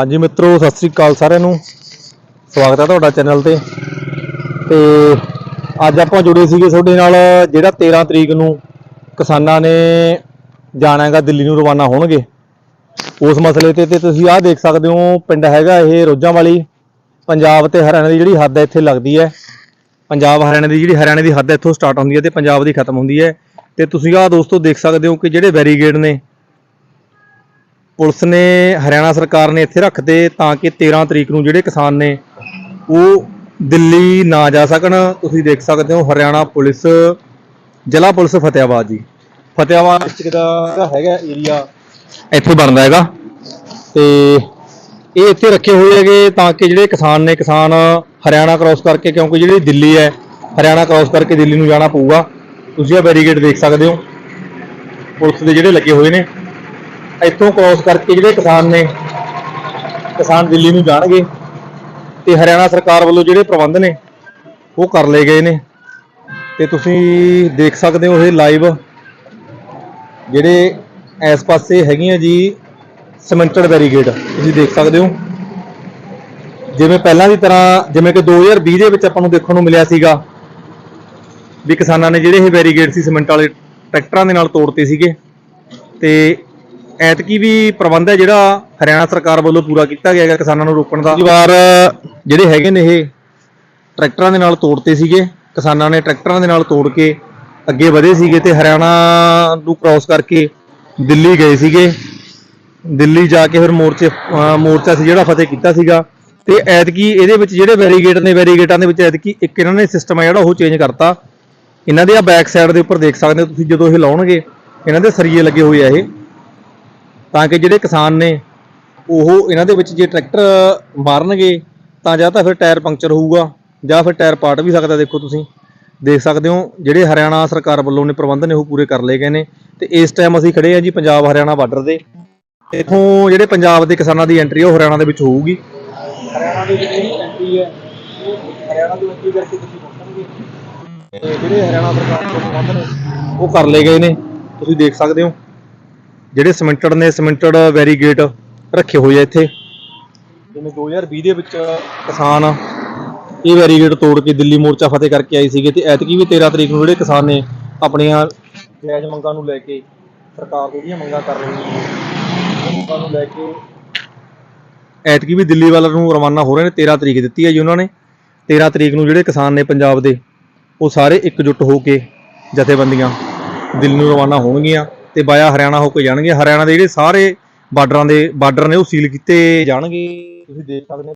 ਹਾਂਜੀ ਮਿੱਤਰੋ, ਸਤਿ ਸ੍ਰੀ ਅਕਾਲ ਸਾਰਿਆਂ ਨੂੰ। ਸਵਾਗਤ ਹੈ ਤੁਹਾਡਾ ਚੈਨਲ ਤੇ। ਤੇ ਅੱਜ ਆਪਾਂ ਜੁੜੇ ਸੀਗੇ ਤੁਹਾਡੇ ਨਾਲ, ਜਿਹੜਾ 13 ਤਰੀਕ ਨੂੰ ਕਿਸਾਨਾਂ ਨੇ ਜਾਣਾ ਹੈਗਾ ਦਿੱਲੀ ਨੂੰ ਰਵਾਨਾ ਹੋਣਗੇ। ਉਸ ਮਸਲੇ ਤੇ ਤੇ ਤੁਸੀਂ ਆਹ ਦੇਖ ਸਕਦੇ ਹੋ, ਪਿੰਡ ਹੈਗਾ ਇਹ ਰੋਜਾਂ ਵਾਲੀ ਪੰਜਾਬ ਤੇ ਹਰਿਆਣਾ ਦੀ ਜਿਹੜੀ ਹੱਦ ਹੈ, ਇੱਥੇ ਲੱਗਦੀ ਹੈ। ਪੰਜਾਬ ਹਰਿਆਣਾ ਦੀ ਜਿਹੜੀ ਹਰਿਆਣੇ ਦੀ ਹੱਦ ਹੈ, ਇੱਥੋਂ ਸਟਾਰਟ ਹੁੰਦੀ ਹੈ ਤੇ ਪੰਜਾਬ ਦੀ ਖਤਮ ਹੁੰਦੀ ਹੈ। ਤੇ ਤੁਸੀਂ ਆਹ ਦੋਸਤੋ ਦੇਖ ਸਕਦੇ ਹੋ ਕਿ ਜਿਹੜੇ ਬੈਰੀਗੇਡ ਨੇ ਪੁਲਿਸ ਨੇ ਹਰਿਆਣਾ ਸਰਕਾਰ ਨੇ ਇੱਥੇ ਰੱਖਦੇ ਤਾਂ ਕਿ 13 ਤਰੀਕ ਨੂੰ ਜਿਹੜੇ ਕਿਸਾਨ ਨੇ ਉਹ ਦਿੱਲੀ ਨਾ ਜਾ ਸਕਣ। ਤੁਸੀਂ ਦੇਖ ਸਕਦੇ ਹੋ ਹਰਿਆਣਾ ਪੁਲਿਸ, ਜ਼ਿਲ੍ਹਾ ਪੁਲਿਸ ਫਤਿਆਬਾਦ ਜੀ। ਫਤਿਆਬਾਦ ਡਿਸਟ੍ਰਿਕਟ ਦਾ ਹੈਗਾ ਏਰੀਆ ਇੱਥੇ ਬਣਦਾ ਹੈਗਾ। ਤੇ ਇਹ ਇੱਥੇ ਰੱਖੇ ਹੋਏ ਹੈਗੇ ਤਾਂ ਕਿ ਜਿਹੜੇ ਕਿਸਾਨ ਨੇ, ਕਿਸਾਨ ਹਰਿਆਣਾ ਕ੍ਰਾਸ ਕਰਕੇ, ਕਿਉਂਕਿ ਜਿਹੜੀ ਦਿੱਲੀ ਹੈ, ਹਰਿਆਣਾ ਕ੍ਰਾਸ ਕਰਕੇ ਦਿੱਲੀ ਨੂੰ ਜਾਣਾ ਪਊਗਾ। ਤੁਸੀਂ ਇਹ ਬੈਰੀਗੇਡ ਦੇਖ ਸਕਦੇ ਹੋ। ਪੁਲਿਸ ਦੇ ਜਿਹੜੇ ਲੱਗੇ ਹੋਏ ਨੇ। ਇੱਥੋਂ ਕ੍ਰਾਸ ਕਰਕੇ ਜਿਹੜੇ ਕਿਸਾਨ ਨੇ, ਕਿਸਾਨ ਦਿੱਲੀ ਨੂੰ ਜਾਣਗੇ ਤੇ ਹਰਿਆਣਾ ਸਰਕਾਰ ਵੱਲੋਂ ਜਿਹੜੇ ਪ੍ਰਬੰਧ ਨੇ, ਉਹ ਕਰ ਲਏ ਗਏ ਨੇ। ਤੇ ਤੁਸੀਂ ਦੇਖ ਸਕਦੇ ਹੋ ਇਹ ਲਾਈਵ ਜਿਹੜੇ ਇਸ ਪਾਸੇ ਹੈਗੀਆਂ ਜੀ ਸਿਮੈਂਟਡ ਬੈਰੀਗੇਡ ਤੁਸੀਂ ਦੇਖ ਸਕਦੇ ਹੋ। ਜਿਵੇਂ ਪਹਿਲਾਂ ਦੀ ਤਰ੍ਹਾਂ, ਜਿਵੇਂ ਕਿ 2020 ਦੇ ਵਿੱਚ ਆਪਾਂ ਨੂੰ ਦੇਖਣ ਨੂੰ ਮਿਲਿਆ ਸੀਗਾ ਵੀ ਕਿਸਾਨਾਂ ਨੇ ਜਿਹੜੇ ਇਹ ਬੈਰੀਗੇਡ ਸੀ ਸਿਮੈਂਟ ਵਾਲੇ, ਟਰੈਕਟਰਾਂ ਦੇ ਨਾਲ ਤੋੜਤੇ ਸੀਗੇ। ਤੇ ਐਤਕੀ ਵੀ ਪ੍ਰਬੰਧ ਹੈ ਜਿਹੜਾ ਹਰਿਆਣਾ ਸਰਕਾਰ ਵੱਲੋਂ ਪੂਰਾ ਕੀਤਾ ਗਿਆ ਹੈਗਾ ਕਿਸਾਨਾਂ ਨੂੰ ਰੋਕਣ ਦਾ। ਇਸ ਵਾਰ, ਜਿਹੜੇ ਹੈਗੇ ਨੇ ਇਹ ਟਰੈਕਟਰਾਂ ਦੇ ਨਾਲ ਤੋੜਤੇ ਸੀਗੇ, ਕਿਸਾਨਾਂ ਨੇ ਟਰੈਕਟਰਾਂ ਦੇ ਨਾਲ ਤੋੜ ਕੇ ਅੱਗੇ ਵਧੇ ਸੀਗੇ ਤੇ ਹਰਿਆਣਾ ਨੂੰ ਕ੍ਰਾਸ ਕਰਕੇ ਦਿੱਲੀ ਗਏ ਸੀਗੇ। ਦਿੱਲੀ ਜਾ ਕੇ ਫਿਰ ਮੋਰਚੇ ਮੋਰਚਾ ਸੀ ਜਿਹੜਾ ਫਤਿਹ ਕੀਤਾ ਸੀਗਾ ਤੇ ਐਤਕੀ ਇਹਦੇ ਵਿੱਚ ਜਿਹੜੇ ਬੈਰੀਗੇਡ ਨੇ ਬੈਰੀਗੇਟਾਂ ਦੇ ਵਿੱਚ ਐਤਕੀ ਇੱਕ ਇਹਨਾਂ ਨੇ ਸਿਸਟਮ ਹੈ ਜਿਹੜਾ ਉਹ ਚੇਂਜ ਕਰਤਾ। ਇਹਨਾਂ ਦੇ ਆ ਬੈਕ ਸਾਈਡ ਦੇ ਉੱਪਰ ਦੇਖ ਸਕਦੇ ਹੋ ਤੁਸੀਂ ਜਦੋਂ ਇਹ ਲਾਉਣਗੇ, ਇਹਨਾਂ ਦੇ ਸਰੀਏ ਲੱਗੇ ਹੋਏ ਆ ਇਹ। ਤਾਂ ਕਿ ਜਿਹੜੇ ਕਿਸਾਨ ਨੇ ਉਹ ਇਹਨਾਂ ਦੇ ਵਿੱਚ ਜੇ ਟਰੈਕਟਰ ਮਾਰਨਗੇ, ਤਾਂ ਜਾਂ ਤਾਂ ਫਿਰ ਟਾਇਰ ਪੰਕਚਰ ਹੋਊਗਾ, ਜਾਂ ਫਿਰ ਟਾਇਰ ਪਾਟ ਵੀ ਸਕਦਾ ਦੇਖੋ ਤੁਸੀਂ। ਦੇਖ ਸਕਦੇ ਹੋ, ਜਿਹੜੇ ਹਰਿਆਣਾ ਸਰਕਾਰ ਵੱਲੋਂ ਨੇ ਪ੍ਰਬੰਧ ਨੇ ਉਹ ਪੂਰੇ ਕਰ ਲਏ ਗਏ ਨੇ। ਤੇ ਇਸ ਟਾਈਮ ਅਸੀਂ ਖੜੇ ਆ ਜੀ ਪੰਜਾਬ ਹਰਿਆਣਾ ਬਾਰਡਰ ਦੇ। ਇਥੋਂ ਜਿਹੜੇ ਪੰਜਾਬ ਦੇ ਕਿਸਾਨਾਂ ਦੀ ਐਂਟਰੀ ਉਹ ਹਰਿਆਣਾ ਦੇ ਵਿੱਚ ਹੋਊਗੀ। ਹਰਿਆਣਾ ਦੀ ਜਿਹੜੀ ਐਂਟਰੀ ਹੈ ਉਹ ਹਰਿਆਣਾ ਦੀ ਐਂਟਰੀ ਕਰਕੇ ਤੁਸੀਂ ਪਹੁੰਚਣਗੇ ਜਿਹੜੇ ਹਰਿਆਣਾ ਸਰਕਾਰ ਦੇ ਪ੍ਰਬੰਧ ਨੇ, ਉਹ ਕਰ ਲਏ ਗਏ ਨੇ। ਤੁਸੀਂ ਦੇਖ ਸਕਦੇ ਹੋ। ਜਿਹੜੇ ਸਿਮੈਂਟਡ ਨੇ ਸਿਮੈਂਟਡ ਵੈਰੀਗੇਟ ਰੱਖੇ ਹੋਏ ਆ ਇੱਥੇ। ਜਿਵੇਂ 2020 ਦੇ ਵਿੱਚ ਕਿਸਾਨ ਇਹ ਵੈਰੀਗੇਟ ਤੋੜ ਕੇ ਦਿੱਲੀ ਮੋਰਚਾ ਫਤਿਹ ਕਰਕੇ ਆਏ ਸੀਗੇ ਤੇ ਐਤਕੀ ਵੀ 13 ਤਰੀਕ ਨੂੰ ਜਿਹੜੇ ਕਿਸਾਨ ਨੇ ਆਪਣੀਆਂ ਜਾਇਜ਼ ਮੰਗਾਂ ਨੂੰ ਲੈ ਕੇ ਸਰਕਾਰ ਤੋਂ ਜਿਹੜੀਆਂ ਮੰਗਾਂ ਕਰ ਰਹੇ ਨੇ। ਮੰਗਾਂ ਨੂੰ ਲੈ ਕੇ ਐਤਕੀ ਵੀ ਦਿੱਲੀ ਵੱਲ ਨੂੰ ਰਵਾਨਾ ਹੋ ਰਹੇ ਨੇ 13 ਤਰੀਕ ਦਿੱਤੀ ਹੈ ਜੀ ਉਹਨਾਂ ਨੇ। 13 ਤਰੀਕ ਨੂੰ ਜਿਹੜੇ ਕਿਸਾਨ ਨੇ ਪੰਜਾਬ ਦੇ ਉਹ ਸਾਰੇ ਇਕਜੁੱਟ ਹੋ ਕੇ ਜਥੇਬੰਦੀਆਂ ਦਿੱਲੀ ਨੂੰ ਰਵਾਨਾ ਹੋਣਗੀਆਂ। ਤੇ ਬਾਇਆ ਹਰਿਆਣਾ ਹੋ ਕੇ ਜਾਣਗੇ। ਹਰਿਆਣਾ ਦੇ ਜਿਹੜੇ ਸਾਰੇ ਬਾਰਡਰਾਂ ਦੇ ਬਾਰਡਰ ਨੇ ਉਹ ਸੀਲ ਕੀਤੇ ਜਾਣਗੇ। ਤੁਸੀਂ ਦੇਖ ਸਕਦੇ ਹੋ।